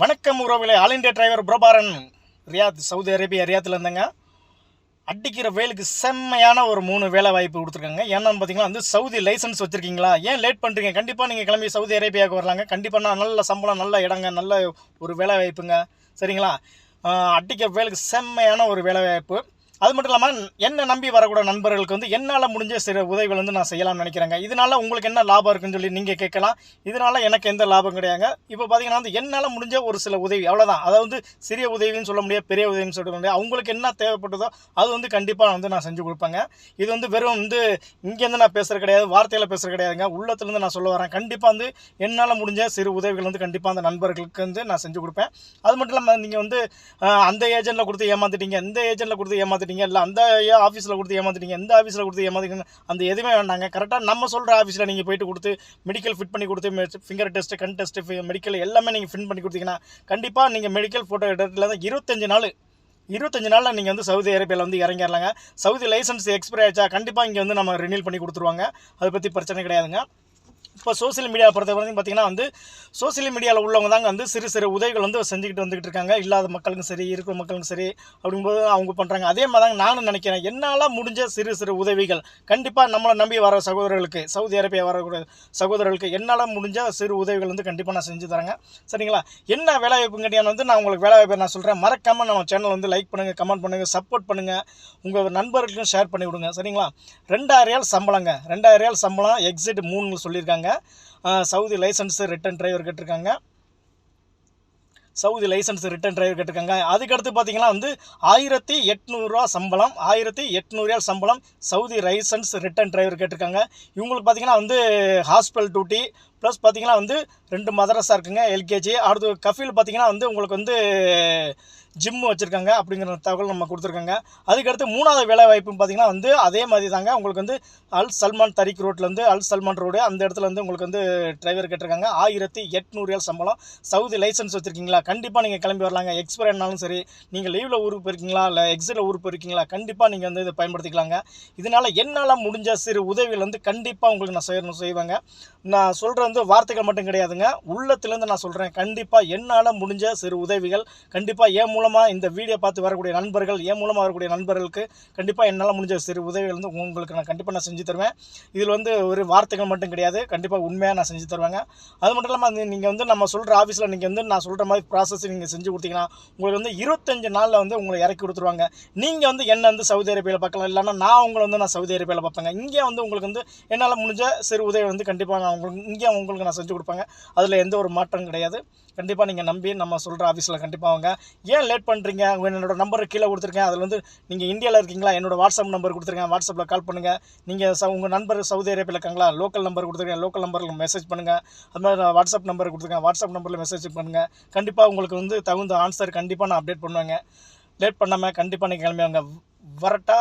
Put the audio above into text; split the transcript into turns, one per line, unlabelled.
வணக்கம் உறவுகளை. All India driver Prabaran Riyadh Saudi Arabia ரியாத்தில் இருந்தேங்க. அடிக்கிற வேலுக்கு செம்மையான ஒரு மூணு வேலை வாய்ப்பு கொடுத்துருக்காங்க. என்னன்னு பார்த்தீங்கன்னா வந்து சவுதி லைசன்ஸ் வச்சுருக்கீங்களா? ஏன் லேட் பண்ணுறீங்க கண்டிப்பாக நீங்கள் கிளம்பி சவுதி அரேபியாவுக்கு வரலாங்க. கண்டிப்பாக நான் நல்ல சம்பளம் நல்ல இடங்க நல்ல ஒரு வேலை வாய்ப்புங்க. சரிங்களா? அடிக்கிற வேலுக்கு செம்மையான ஒரு வேலை வாய்ப்பு. அது மட்டும் இல்லாமல் என்னை நம்பி வரக்கூடிய நண்பர்களுக்கு வந்து என்னால் முடிஞ்ச சில உதவிகள் வந்து நான் செய்யலாம்னு நினைக்கிறேங்க. இதனால் உங்களுக்கு என்ன லாபம் இருக்குன்னு சொல்லி நீங்கள் கேட்கலாம். இதனால எனக்கு எந்த லாபம் கிடையாங்க இப்போ பார்த்தீங்கன்னா வந்து என்னால் முடிஞ்ச ஒரு சில உதவி அவ்வளோதான் அதாவது சிறிய உதவின்னு சொல்ல முடியாது பெரிய உதவின்னு சொல்ல முடியாது. அவங்களுக்கு என்ன தேவைப்பட்டதோ அது வந்து கண்டிப்பாக வந்து நான் செஞ்சு கொடுப்பேங்க. இது வந்து வெறும் வந்து இங்கேருந்து நான் பேசுகிறது கிடையாது வார்த்தையில் பேசுகிறது கிடையாதுங்க. உள்ளத்துலேருந்து நான் சொல்ல வரேன். கண்டிப்பாக வந்து என்னால் முடிஞ்ச சிறு உதவிகள் வந்து கண்டிப்பாக அந்த நண்பர்களுக்கு வந்து நான் செஞ்சு கொடுப்பேன். அது மட்டும் இல்லாமல் நீங்கள் வந்து அந்த ஏஜென்ட்டில் கொடுத்து ஏமாந்துட்டீங்க இந்த ஏஜென்ட்டில் கொடுத்து ஏமாத்திட்டீங்க இல்லை அந்த ஆஃபீஸில் கொடுத்து ஏமாத்திட்டீங்க இந்த ஆஃபீஸில் கொடுத்து ஏமாத்திட்டீங்க அந்த எதுவுமே வேண்டாங்க. கரெக்டாக நம்ம சொல்கிற ஆஃபீஸில் நீங்கள் போயிட்டு கொடுத்து மெடிக்கல் ஃபிட் பண்ணி கொடுத்து ஃபிங்கர் டெஸ்ட்டு கண் டெஸ்ட்டு மெடிக்கல் எல்லாமே நீங்கள் ஃபின் பண்ணி கொடுத்தீங்கன்னா கண்டிப்பாக நீங்கள் மெடிக்கல் ஃபோட்டோ எடுத்துல தான் இருபத்தஞ்சு நாள் இருபத்தஞ்சு நாளில் நீங்கள் வந்து சவுதி அரேபியாவில் வந்து இறங்கிடலாங்க. சவுதி லைசன்ஸ் எக்ஸ்பைரி ஆச்சா கண்டிப்பாக இங்கே வந்து நம்ம ரினியூல் பண்ணி கொடுத்துருவாங்க. அதை பற்றி பிரச்சனை கிடையாதுங்க. இப்போ சோசியல் மீடியா பொறுத்த வரைக்கும் பார்த்தீங்கன்னா வந்து சோசியல் மீடியாவில் உள்ளவங்க தாங்க வந்து சிறு சிறு உதவிகள் வந்து செஞ்சுக்கிட்டு வந்துக்கிட்டு இருக்காங்க. இல்லாத மக்களுக்கும் சரி இருக்கிற மக்களுக்கும் சரி அப்படிங்கும்போது அவங்க பண்ணுறாங்க அதே மாதிரி தாங்க நானும் நினைக்கிறேன். என்னால் முடிஞ்ச சிறு சிறு உதவிகள் கண்டிப்பாக நம்மளை நம்பி வர சகோதரர்களுக்கு சவுதி அரேபியா வரக்கூடிய சகோதரர்களுக்கு என்னால் முடிஞ்ச சிறு உதவிகள் வந்து கண்டிப்பாக நான் செஞ்சு தரேங்க. சரிங்களா? என்ன வேலை வாய்ப்புங்கட்டியான வந்து நான் உங்களுக்கு வேலைவாய்ப்பை நான் சொல்கிறேன் மறக்காமல் நம்ம சேனல் வந்து லைக் பண்ணுங்கள் கமெண்ட் பண்ணுங்கள் சப்போர்ட் பண்ணுங்கள் உங்கள் நண்பர்களுக்கும் ஷேர் பண்ணி விடுங்க சரிங்களா? ரெண்டாயிரம் சம்பளங்க. ரெண்டாயிரம் சம்பளம் எக்ஸிட் மூணு சொல்லியிருக்காங்க. ஆஹ் சவுதி லைசன்ஸு ரிட்டன் டிரைவர் கேட்டிருக்காங்க சவுதி லைசன்ஸ் ரிட்டன் டிரைவர் கேட்டிருக்காங்க. அதுக்கடுத்து பார்த்தீங்கன்னா வந்து ஆயிரத்தி எட்நூறுரூவா சம்பளம் ஆயிரத்தி எட்நூறுவா சம்பளம் சவுதி லைசன்ஸ் ரிட்டன் டிரைவர் கேட்டிருக்காங்க. இவங்களுக்கு பார்த்தீங்கன்னா வந்து ஹாஸ்பிட்டல் டியூட்டி ப்ளஸ் பார்த்தீங்கன்னா வந்து ரெண்டு மதரசா இருக்குங்க எல்கேஜி. அடுத்து கஃபீல் பார்த்தீங்கன்னா வந்து உங்களுக்கு வந்து ஜிம் வச்சுருக்காங்க அப்படிங்கிற தகவல் நம்ம கொடுத்துருக்காங்க. அதுக்கடுத்து மூணாவது வேலை வாய்ப்புன்னு பார்த்தீங்கன்னா வந்து அதே மாதிரி தாங்க உங்களுக்கு வந்து அல் சல்மான் தரிக் ரோட்லேருந்து அல் சல்மான் ரோடு அந்த இடத்துல வந்து உங்களுக்கு வந்து டிரைவர் கேட்டிருக்காங்க. ஆயிரத்தி எட்நூறு சம்பளம். சவுதி லைசன்ஸ் வச்சுருக்கீங்களா? கண்டிப்பாக நீங்கள் கிளம்பி வரலாங்க. எக்ஸ்பைர் ஆனாலும் சரி நீங்கள் லீவில் ஊருக்கு போயிருக்கீங்களா? இல்லை எக்ஸில் ஊருக்கு போயிருக்கீங்களா? கண்டிப்பாக நீங்கள் வந்து இதை பயன்படுத்திக்கலாங்க. இதனால் என்னால் முடிஞ்ச சிறு உதவிகள் வந்து கண்டிப்பாக உங்களுக்கு நான் செய்யணும் செய்வேங்க. நான் சொல்கிற வந்து வார்த்தைகள் மட்டும் கிடையாதுங்க. உள்ளத்துலேருந்து நான் சொல்கிறேன் கண்டிப்பாக என்னால் முடிஞ்ச சிறு உதவிகள் கண்டிப்பாக என் மூலமாக இந்த வீடியோ பார்த்து வரக்கூடிய நண்பர்கள் என் மூலமாக வரக்கூடிய நண்பர்களுக்கு கண்டிப்பாக என்னால் முடிஞ்ச சிறு உதவிகள் வந்து உங்களுக்கு நான் கண்டிப்பாக நான் செஞ்சு தருவேன். இதில் வந்து ஒரு வார்த்தைகள் மட்டும் கிடையாது. கண்டிப்பாக உண்மையாக நான் செஞ்சு தருவேங்க. அது மட்டும் இல்லாமல் நீங்கள் வந்து நம்ம சொல்கிற ஆஃபீஸில் நீங்கள் வந்து நான் சொல்கிற மாதிரி ப்ராசஸ் நீங்கள் செஞ்சு கொடுத்தீங்கன்னா உங்களுக்கு வந்து இருபத்தஞ்சு நாளில் வந்து உங்களை இறக்கி கொடுத்துருவாங்க. நீங்கள் வந்து என்ன வந்து சவுதி அரேபியாவில் பார்க்கலாம் இல்லைன்னா நான் உங்களை வந்து நான் சவுதி அரேபியாவில் பார்ப்பேங்க. இங்கே வந்து உங்களுக்கு வந்து என்னால் முடிஞ்ச சிறு உதவி வந்து கண்டிப்பாக நான் உங்களுக்கு இங்கே உங்களுக்கு நான் செஞ்சு கொடுப்பாங்க. அதில் எந்த ஒரு மாற்றம் கிடையாது. கண்டிப்பாக நீங்கள் நம்பி நம்ம சொல்கிற ஆஃபீஸில் கண்டிப்பாக வாங்க. ஏன் லேட் பண்ணுறீங்க என்னோட நம்பர் கீழே கொடுத்துருக்கேன். அதில் வந்து நீங்கள் இந்தியாவில் இருக்கீங்களா? என்னோட வாட்ஸ்அப் நம்பர் கொடுத்துருக்கேன். வாட்ஸ்அப்பில் கால் பண்ணுங்கள் நீங்கள் ச உங்கள் நண்பர் சவுதி அரேபியாவில் இருக்காங்களா? லோக்கல் நம்பர் கொடுத்துருக்கேன். லோக்கல் நம்பரில் மெசேஜ் பண்ணுங்கள் அது மாதிரி நான் வாட்ஸ்அப் நம்பர் கொடுத்துருக்கேன். வாட்ஸ்அப் நம்பரில் மெசேஜ் பண்ணுங்கள் கண்டிப்பாக உங்களுக்கு வந்து தகுந்த ஆன்சர் கண்டிப்பாக நான் அப்டேட் பண்ணுவேங்க. லேட் பண்ணாமல் கண்டிப்பாக நீங்கள் கிளம்பி வரட்டா.